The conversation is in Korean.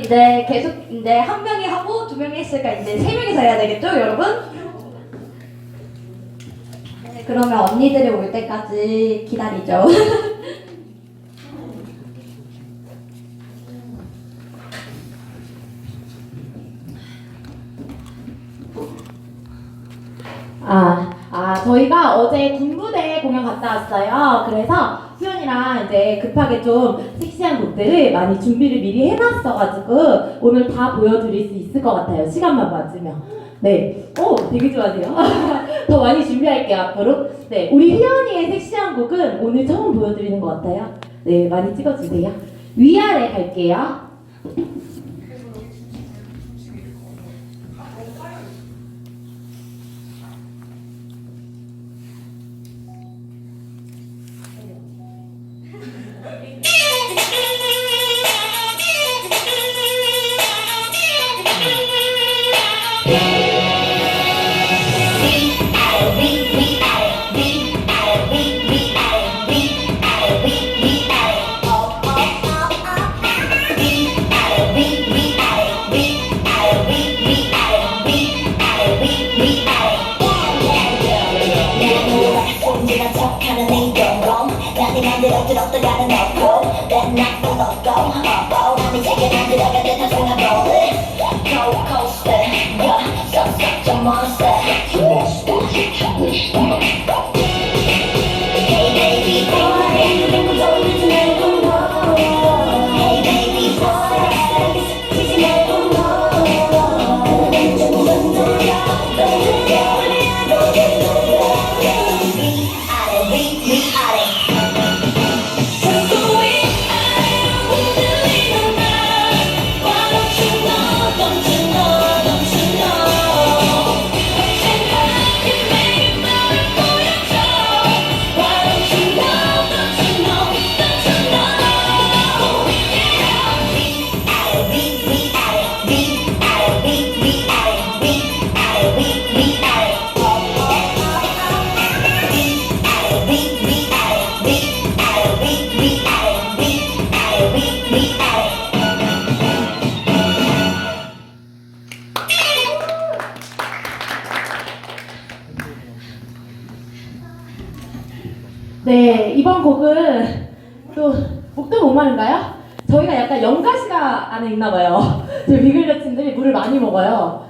이제 계속 이제 한 명이 하고 두 명이 했으니까 이제 세 명이서 해야 되겠죠, 여러분? 네, 그러면 언니들이 올 때까지 기다리죠. 아, 아, 저희가 어제 군부대 공연 갔다 왔어요. 그래서 수연이랑 이제 급하게 좀 섹시한 곡들을 많이 준비를 미리 해놨어가지고 오늘 다 보여드릴 수 있을 것 같아요. 시간만 맞으면. 네. 오, 되게 좋아하세요. 더 많이 준비할게요, 앞으로. 네. 우리 휘연이의 섹시한 곡은 오늘 처음 보여드리는 것 같아요. 네, 많이 찍어주세요. 위아래 갈게요. 꼰대가 척하는 이동공 나한테 만들어 들었다가는 없고 없고 없고 남이 제게 만들어가 듯한 생각을 Go. coaster yeah such a monster 네, 이번 곡은 또 목도 목마른가요? 저희가 약간 연가시가 안에 있나 봐요. 저희 비글여친들이 물을 많이 먹어요.